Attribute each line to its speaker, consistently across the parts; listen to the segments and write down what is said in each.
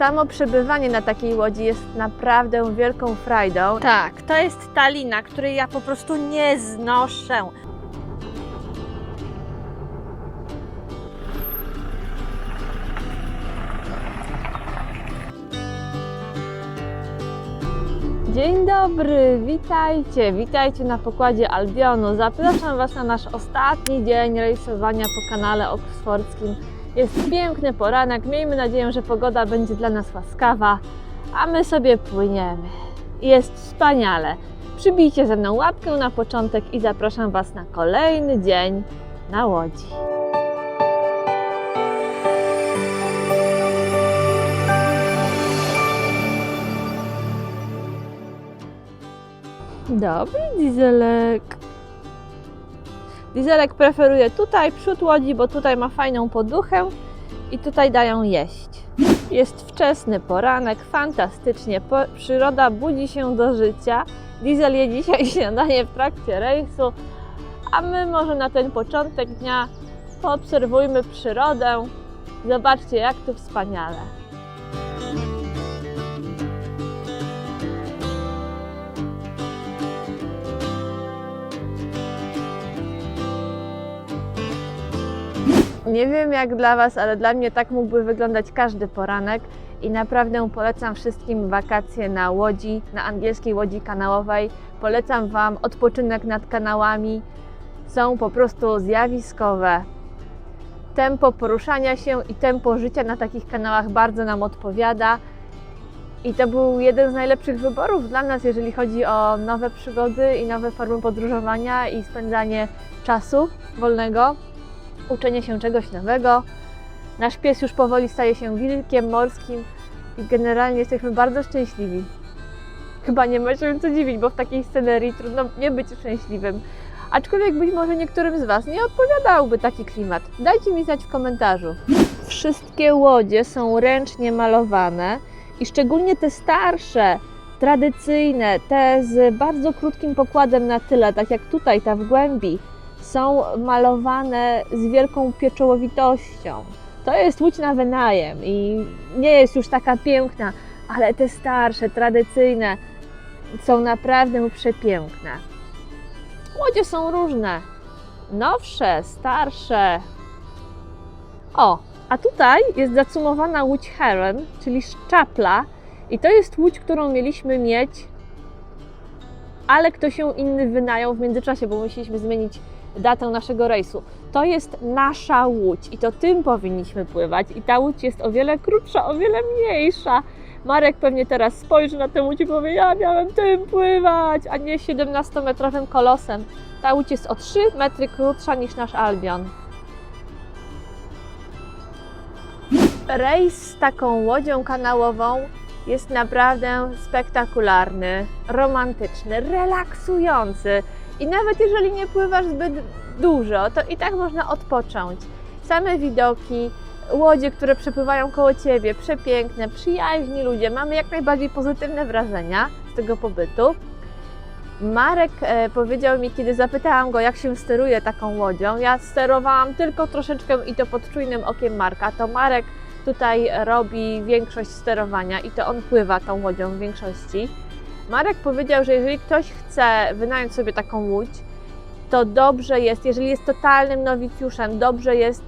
Speaker 1: Samo przebywanie na takiej łodzi jest naprawdę wielką frajdą.
Speaker 2: Tak, to jest ta lina, której ja po prostu nie znoszę.
Speaker 1: Dzień dobry, witajcie, witajcie na pokładzie Albionu. Zapraszam Was na nasz ostatni dzień rejsowania po kanale oksfordzkim. Jest piękny poranek, miejmy nadzieję, że pogoda będzie dla nas łaskawa, a my sobie płyniemy. Jest wspaniale. Przybijcie ze mną łapkę na początek i zapraszam Was na kolejny dzień na łodzi. Dobry dieselek. Dieselek preferuje tutaj przód łodzi, bo tutaj ma fajną poduchę i tutaj dają jeść. Jest wczesny poranek, fantastycznie. Po, przyroda budzi się do życia. Diesel je dzisiaj śniadanie w trakcie rejsu, a my może na ten początek dnia poobserwujmy przyrodę. Zobaczcie, jak tu wspaniale. Nie wiem jak dla Was, ale dla mnie tak mógłby wyglądać każdy poranek i naprawdę polecam wszystkim wakacje na łodzi, na angielskiej łodzi kanałowej. Polecam Wam odpoczynek nad kanałami. Są po prostu zjawiskowe. Tempo poruszania się i tempo życia na takich kanałach bardzo nam odpowiada. I to był jeden z najlepszych wyborów dla nas, jeżeli chodzi o nowe przygody i nowe formy podróżowania i spędzanie czasu wolnego uczenie się czegoś nowego. Nasz pies już powoli staje się wilkiem morskim i generalnie jesteśmy bardzo szczęśliwi. Chyba nie ma się co dziwić, bo w takiej scenerii trudno nie być szczęśliwym. Aczkolwiek być może niektórym z Was nie odpowiadałby taki klimat. Dajcie mi znać w komentarzu. Wszystkie łodzie są ręcznie malowane i szczególnie te starsze, tradycyjne, te z bardzo krótkim pokładem na tyle, tak jak tutaj, ta w głębi, są malowane z wielką pieczołowitością. To jest łódź na wynajem i nie jest już taka piękna, ale te starsze, tradycyjne są naprawdę przepiękne. Łodzie są różne. Nowsze, starsze. O, a tutaj jest zacumowana łódź Heron, czyli szczapla. I to jest łódź, którą mieliśmy mieć, ale ktoś ją inny wynajął w międzyczasie, bo musieliśmy zmienić datę naszego rejsu. To jest nasza łódź i to tym powinniśmy pływać. I ta łódź jest o wiele krótsza, o wiele mniejsza. Marek pewnie teraz spojrzy na tę łódź i powie: Ja miałem tym pływać, a nie 17-metrowym kolosem. Ta łódź jest o 3 metry krótsza niż nasz Albion. Rejs z taką łodzią kanałową jest naprawdę spektakularny, romantyczny, relaksujący. I nawet jeżeli nie pływasz zbyt dużo, to i tak można odpocząć. Same widoki, łodzie, które przepływają koło ciebie, przepiękne, przyjaźni ludzie. Mamy jak najbardziej pozytywne wrażenia z tego pobytu. Marek e, powiedział mi, kiedy zapytałam go, jak się steruje taką łodzią. Ja sterowałam tylko troszeczkę i to pod czujnym okiem Marka. To Marek tutaj robi większość sterowania i to on pływa tą łodzią w większości. Marek powiedział, że jeżeli ktoś chce wynająć sobie taką łódź, to dobrze jest, jeżeli jest totalnym nowicjuszem, dobrze jest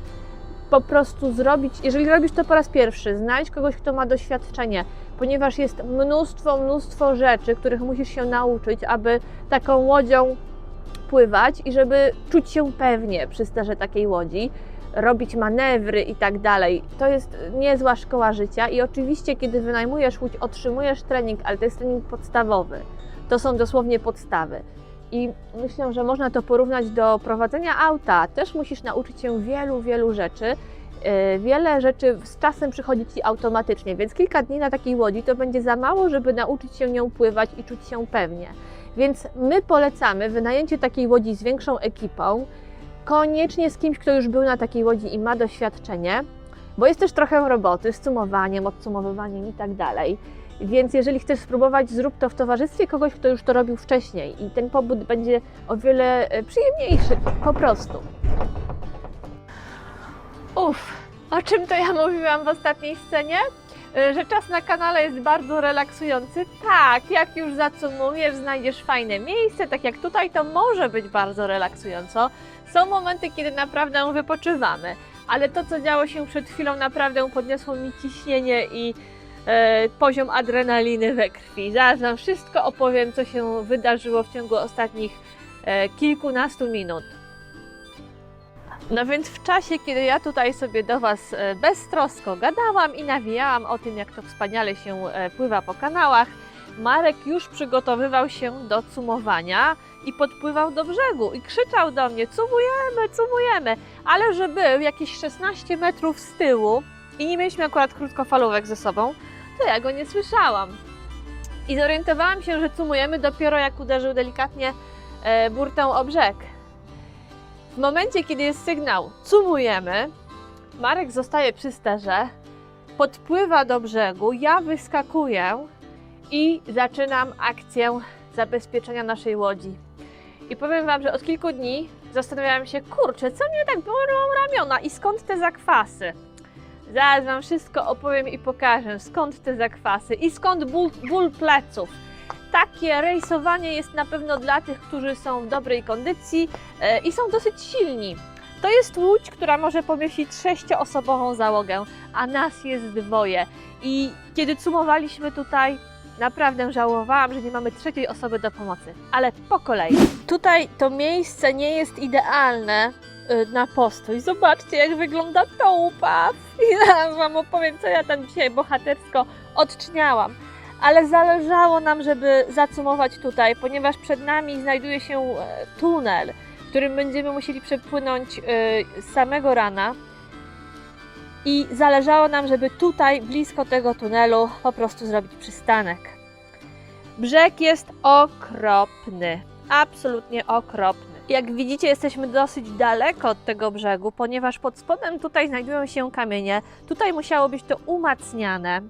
Speaker 1: po prostu zrobić, jeżeli robisz to po raz pierwszy, znajdź kogoś, kto ma doświadczenie, ponieważ jest mnóstwo, mnóstwo rzeczy, których musisz się nauczyć, aby taką łodzią pływać i żeby czuć się pewnie przy sterze takiej łodzi, robić manewry i tak dalej. To jest niezła szkoła życia i oczywiście, kiedy wynajmujesz łódź, otrzymujesz trening, ale to jest trening podstawowy. To są dosłownie podstawy. I myślę, że można to porównać do prowadzenia auta. Też musisz nauczyć się wielu, wielu rzeczy. Yy, Wiele rzeczy z czasem przychodzi Ci automatycznie, więc kilka dni na takiej łodzi to będzie za mało, żeby nauczyć się nią pływać i czuć się pewnie. Więc my polecamy wynajęcie takiej łodzi z większą ekipą, koniecznie z kimś, kto już był na takiej łodzi i ma doświadczenie, bo jest też trochę roboty z cumowaniem, odcumowywaniem i tak dalej. Więc jeżeli chcesz spróbować, zrób to w towarzystwie kogoś, kto już to robił wcześniej i ten pobyt będzie o wiele e, przyjemniejszy po prostu. Uff, o czym to ja mówiłam w ostatniej scenie? y, że czas na kanale jest bardzo relaksujący. Tak, jak już zacumujesz, znajdziesz fajne miejsce, tak jak tutaj, to może być bardzo relaksująco. Są momenty, kiedy naprawdę wypoczywamy, ale to, co działo się przed chwilą, naprawdę podniosło mi ciśnienie i e, poziom adrenaliny we krwi. Zaraz Wam wszystko opowiem, co się wydarzyło w ciągu ostatnich e, kilkunastu minut. No więc w czasie, kiedy ja tutaj sobie do Was e, beztrosko gadałam i nawijałam o tym, jak to wspaniale się e, pływa po kanałach, Marek już przygotowywał się do cumowania i podpływał do brzegu i krzyczał do mnie: Cumujemy, cumujemy! Ale że był jakieś 16 metrów z tyłu i nie mieliśmy akurat krótkofalówek ze sobą, to ja go nie słyszałam. I zorientowałam się, że cumujemy dopiero jak uderzył delikatnie e, burtą o brzeg. W momencie, kiedy jest sygnał cumujemy, Marek zostaje przy sterze, podpływa do brzegu, ja wyskakuję i zaczynam akcję zabezpieczenia naszej łodzi. I powiem Wam, że od kilku dni zastanawiałam się, kurczę, co mnie tak bolą ramiona i skąd te zakwasy? Zaraz Wam wszystko opowiem i pokażę, skąd te zakwasy i skąd ból, ból pleców. Takie rejsowanie jest na pewno dla tych, którzy są w dobrej kondycji e, i są dosyć silni. To jest łódź, która może pomieścić sześcioosobową załogę, a nas jest dwoje. I kiedy cumowaliśmy tutaj, naprawdę żałowałam, że nie mamy trzeciej osoby do pomocy. Ale po kolei. Tutaj to miejsce nie jest idealne y, na postój. Zobaczcie, jak wygląda to upaw. I zaraz Wam opowiem, co ja tam dzisiaj bohatersko odczniałam. Ale zależało nam, żeby zacumować tutaj, ponieważ przed nami znajduje się e, tunel, którym będziemy musieli przepłynąć z samego rana. I zależało nam, żeby tutaj, blisko tego tunelu, po prostu zrobić przystanek. Brzeg jest okropny, absolutnie okropny. Jak widzicie, jesteśmy dosyć daleko od tego brzegu, ponieważ pod spodem tutaj znajdują się kamienie. Tutaj musiało być to umacniane.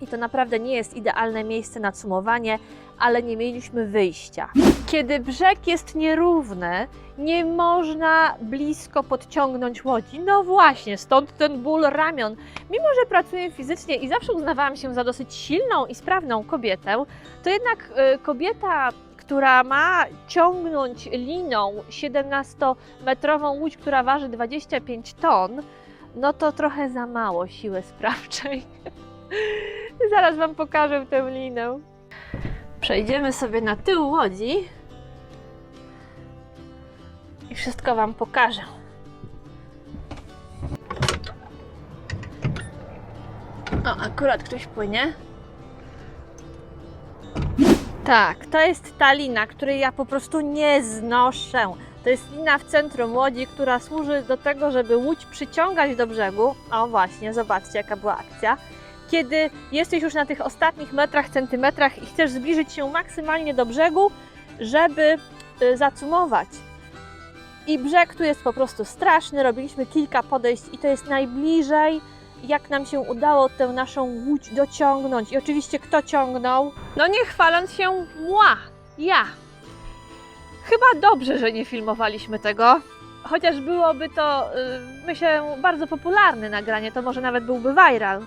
Speaker 1: I to naprawdę nie jest idealne miejsce na cumowanie, ale nie mieliśmy wyjścia. Kiedy brzeg jest nierówny, nie można blisko podciągnąć łodzi. No właśnie, stąd ten ból ramion. Mimo, że pracuję fizycznie i zawsze uznawałam się za dosyć silną i sprawną kobietę, to jednak y, kobieta, która ma ciągnąć liną 17-metrową łódź, która waży 25 ton, no to trochę za mało siły sprawczej. Zaraz Wam pokażę tę linę. Przejdziemy sobie na tył łodzi i wszystko Wam pokażę. O, akurat ktoś płynie. Tak, to jest ta lina, której ja po prostu nie znoszę. To jest lina w centrum łodzi, która służy do tego, żeby łódź przyciągać do brzegu. O właśnie, zobaczcie jaka była akcja. Kiedy jesteś już na tych ostatnich metrach, centymetrach i chcesz zbliżyć się maksymalnie do brzegu, żeby y, zacumować. I brzeg tu jest po prostu straszny. Robiliśmy kilka podejść i to jest najbliżej, jak nam się udało tę naszą łódź dociągnąć. I oczywiście kto ciągnął? No nie chwaląc się, mła, ja. Chyba dobrze, że nie filmowaliśmy tego. Chociaż byłoby to, y, myślę, bardzo popularne nagranie, to może nawet byłby viral.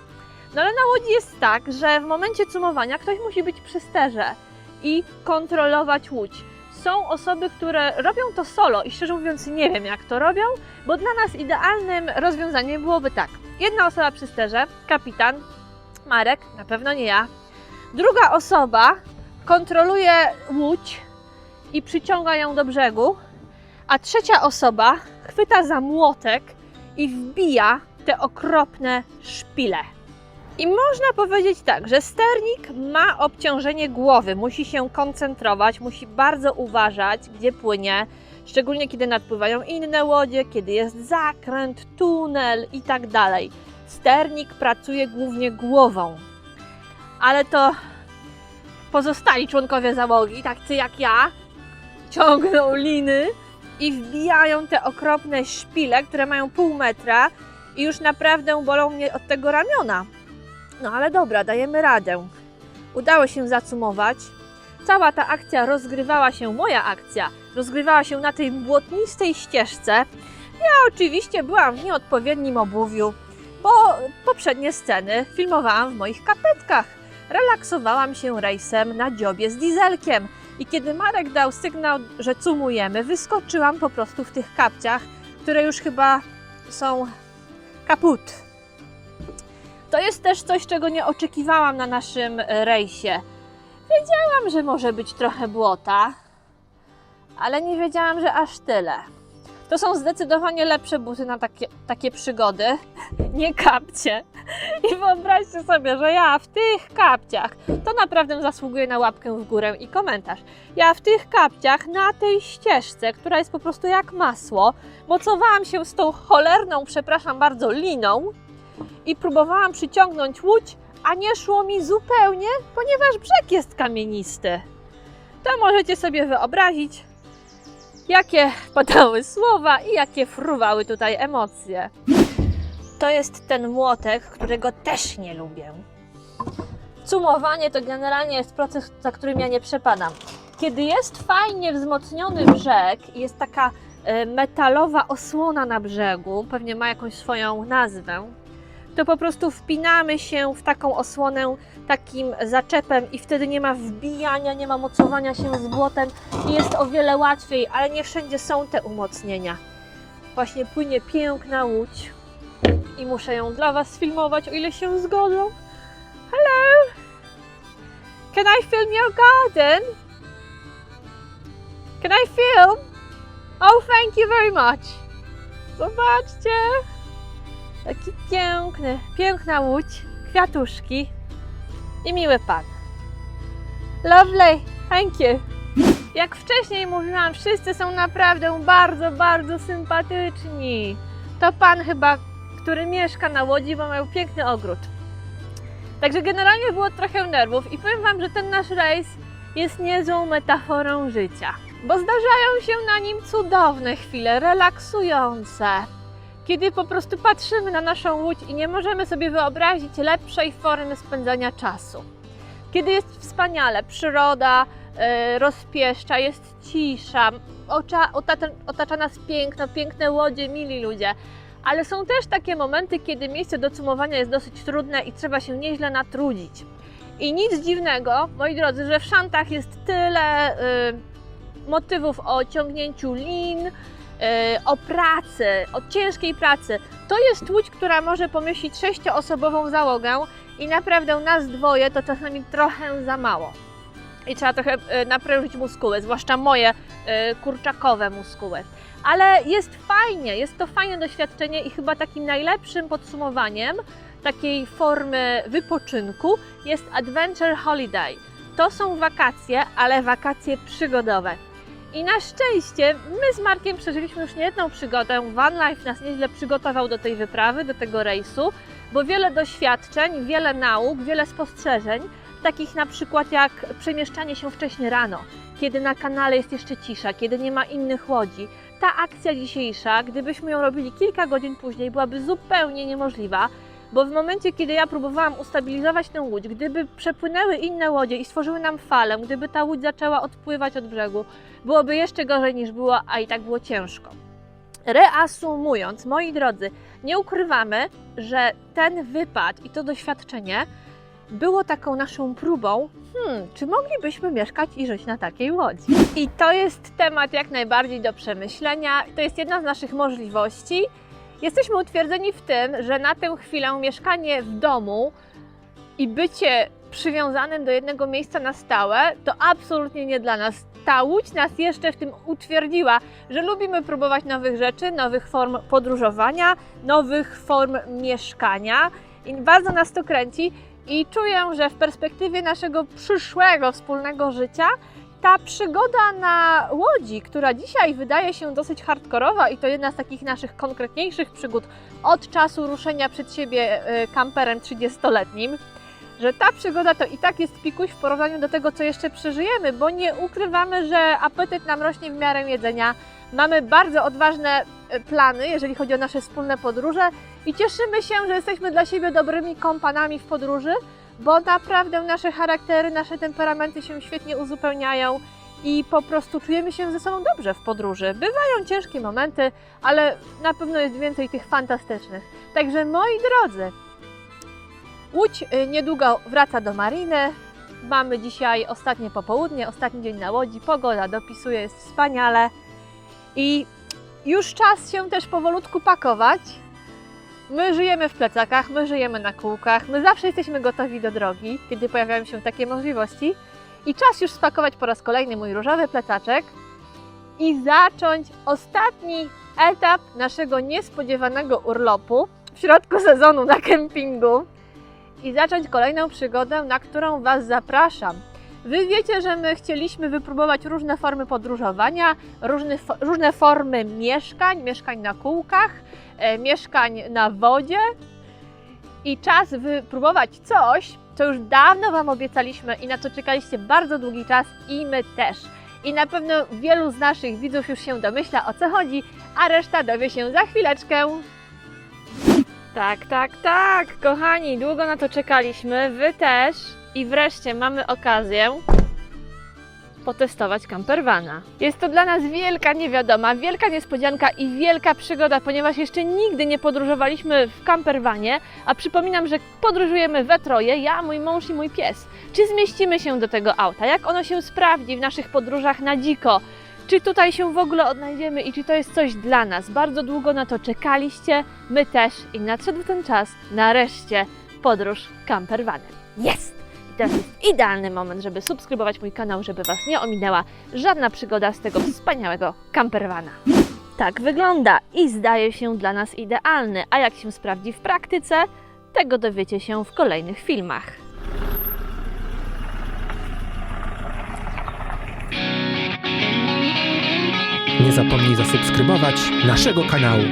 Speaker 1: No ale na łodzi jest tak, że w momencie cumowania ktoś musi być przy sterze i kontrolować łódź. Są osoby, które robią to solo i szczerze mówiąc nie wiem jak to robią, bo dla nas idealnym rozwiązaniem byłoby tak. Jedna osoba przy sterze, kapitan, Marek, na pewno nie ja. Druga osoba kontroluje łódź i przyciąga ją do brzegu, a trzecia osoba chwyta za młotek i wbija te okropne szpile. I można powiedzieć tak, że sternik ma obciążenie głowy, musi się koncentrować, musi bardzo uważać, gdzie płynie, szczególnie kiedy nadpływają inne łodzie, kiedy jest zakręt, tunel i tak. Sternik pracuje głównie głową, ale to pozostali członkowie załogi, tacy jak ja, ciągną liny i wbijają te okropne szpile, które mają pół metra i już naprawdę bolą mnie od tego ramiona. No ale dobra, dajemy radę. Udało się zacumować. Cała ta akcja rozgrywała się, moja akcja, rozgrywała się na tej błotnistej ścieżce. Ja oczywiście byłam w nieodpowiednim obuwiu. bo poprzednie sceny filmowałam w moich kapetkach. Relaksowałam się rejsem na dziobie z dieselkiem. I kiedy Marek dał sygnał, że cumujemy, wyskoczyłam po prostu w tych kapciach, które już chyba są kaput. To jest też coś, czego nie oczekiwałam na naszym e, rejsie. Wiedziałam, że może być trochę błota, ale nie wiedziałam, że aż tyle. To są zdecydowanie lepsze buty na takie, takie przygody, nie kapcie. I wyobraźcie sobie, że ja w tych kapciach, to naprawdę zasługuje na łapkę w górę i komentarz. Ja w tych kapciach na tej ścieżce, która jest po prostu jak masło, mocowałam się z tą cholerną, przepraszam bardzo, liną i próbowałam przyciągnąć łódź, a nie szło mi zupełnie, ponieważ brzeg jest kamienisty. To możecie sobie wyobrazić, jakie padały słowa i jakie fruwały tutaj emocje. To jest ten młotek, którego też nie lubię. Cumowanie to generalnie jest proces, za którym ja nie przepadam. Kiedy jest fajnie wzmocniony brzeg jest taka e, metalowa osłona na brzegu, pewnie ma jakąś swoją nazwę, to po prostu wpinamy się w taką osłonę takim zaczepem i wtedy nie ma wbijania, nie ma mocowania się z błotem i jest o wiele łatwiej, ale nie wszędzie są te umocnienia. Właśnie płynie piękna łódź i muszę ją dla Was sfilmować, o ile się zgodzą. Hello! Can I film your garden? Can I film? Oh, thank you very much. Zobaczcie! Taki piękny, piękna łódź, kwiatuszki i miły pan. Lovely, thank you. Jak wcześniej mówiłam, wszyscy są naprawdę bardzo, bardzo sympatyczni. To pan chyba, który mieszka na łodzi, bo miał piękny ogród. Także generalnie było trochę nerwów i powiem Wam, że ten nasz rejs jest niezłą metaforą życia. Bo zdarzają się na nim cudowne chwile, relaksujące. Kiedy po prostu patrzymy na naszą łódź i nie możemy sobie wyobrazić lepszej formy spędzania czasu. Kiedy jest wspaniale, przyroda e, rozpieszcza, jest cisza, ocza, otacza, otacza nas piękno, piękne łodzie, mili ludzie. Ale są też takie momenty, kiedy miejsce do cumowania jest dosyć trudne i trzeba się nieźle natrudzić. I nic dziwnego, moi drodzy, że w szantach jest tyle y, motywów o ciągnięciu lin, o pracy, o ciężkiej pracy. To jest łódź, która może pomieścić sześcioosobową załogę i naprawdę nas dwoje to czasami trochę za mało. I trzeba trochę y, naprężyć muskuły, zwłaszcza moje y, kurczakowe muskuły. Ale jest fajnie, jest to fajne doświadczenie i chyba takim najlepszym podsumowaniem takiej formy wypoczynku jest Adventure Holiday. To są wakacje, ale wakacje przygodowe. I na szczęście my z Markiem przeżyliśmy już niejedną przygodę. Van Life nas nieźle przygotował do tej wyprawy, do tego rejsu, bo wiele doświadczeń, wiele nauk, wiele spostrzeżeń, takich na przykład jak przemieszczanie się wcześnie rano, kiedy na kanale jest jeszcze cisza, kiedy nie ma innych łodzi. Ta akcja dzisiejsza, gdybyśmy ją robili kilka godzin później, byłaby zupełnie niemożliwa, bo w momencie, kiedy ja próbowałam ustabilizować tę łódź, gdyby przepłynęły inne łodzie i stworzyły nam falę, gdyby ta łódź zaczęła odpływać od brzegu, byłoby jeszcze gorzej niż było, a i tak było ciężko. Reasumując, moi drodzy, nie ukrywamy, że ten wypad i to doświadczenie było taką naszą próbą, hmm, czy moglibyśmy mieszkać i żyć na takiej łodzi. I to jest temat jak najbardziej do przemyślenia. To jest jedna z naszych możliwości. Jesteśmy utwierdzeni w tym, że na tę chwilę mieszkanie w domu i bycie przywiązanym do jednego miejsca na stałe to absolutnie nie dla nas. Ta łódź nas jeszcze w tym utwierdziła, że lubimy próbować nowych rzeczy, nowych form podróżowania, nowych form mieszkania i bardzo nas to kręci. I czuję, że w perspektywie naszego przyszłego wspólnego życia ta przygoda na łodzi, która dzisiaj wydaje się dosyć hardkorowa i to jedna z takich naszych konkretniejszych przygód od czasu ruszenia przed siebie y, kamperem 30-letnim, że ta przygoda to i tak jest pikuś w porównaniu do tego, co jeszcze przeżyjemy, bo nie ukrywamy, że apetyt nam rośnie w miarę jedzenia. Mamy bardzo odważne y, plany, jeżeli chodzi o nasze wspólne podróże i cieszymy się, że jesteśmy dla siebie dobrymi kompanami w podróży, bo naprawdę nasze charaktery, nasze temperamenty się świetnie uzupełniają i po prostu czujemy się ze sobą dobrze w podróży. Bywają ciężkie momenty, ale na pewno jest więcej tych fantastycznych. Także moi drodzy, Łódź y, niedługo wraca do mariny. Mamy dzisiaj ostatnie popołudnie, ostatni dzień na łodzi. Pogoda dopisuje, jest wspaniale. I już czas się też powolutku pakować. My żyjemy w plecakach, my żyjemy na kółkach, my zawsze jesteśmy gotowi do drogi, kiedy pojawiają się takie możliwości. I czas już spakować po raz kolejny mój różowy plecaczek i zacząć ostatni etap naszego niespodziewanego urlopu w środku sezonu na kempingu i zacząć kolejną przygodę, na którą Was zapraszam. Wy wiecie, że my chcieliśmy wypróbować różne formy podróżowania, różne, różne formy mieszkań, mieszkań na kółkach, e, mieszkań na wodzie. I czas wypróbować coś, co już dawno Wam obiecaliśmy i na co czekaliście bardzo długi czas i my też. I na pewno wielu z naszych widzów już się domyśla o co chodzi, a reszta dowie się za chwileczkę. Tak, tak, tak, kochani, długo na to czekaliśmy, wy też. I wreszcie mamy okazję potestować campervana. Jest to dla nas wielka niewiadoma, wielka niespodzianka i wielka przygoda, ponieważ jeszcze nigdy nie podróżowaliśmy w campervanie, a przypominam, że podróżujemy we troje, ja, mój mąż i mój pies. Czy zmieścimy się do tego auta? Jak ono się sprawdzi w naszych podróżach na dziko? Czy tutaj się w ogóle odnajdziemy i czy to jest coś dla nas? Bardzo długo na to czekaliście, my też i nadszedł ten czas, nareszcie, podróż campervanem. Jest! I teraz jest idealny moment, żeby subskrybować mój kanał, żeby Was nie ominęła żadna przygoda z tego wspaniałego campervana. Tak wygląda i zdaje się dla nas idealny, a jak się sprawdzi w praktyce, tego dowiecie się w kolejnych filmach.
Speaker 3: Nie zapomnij zasubskrybować naszego kanału.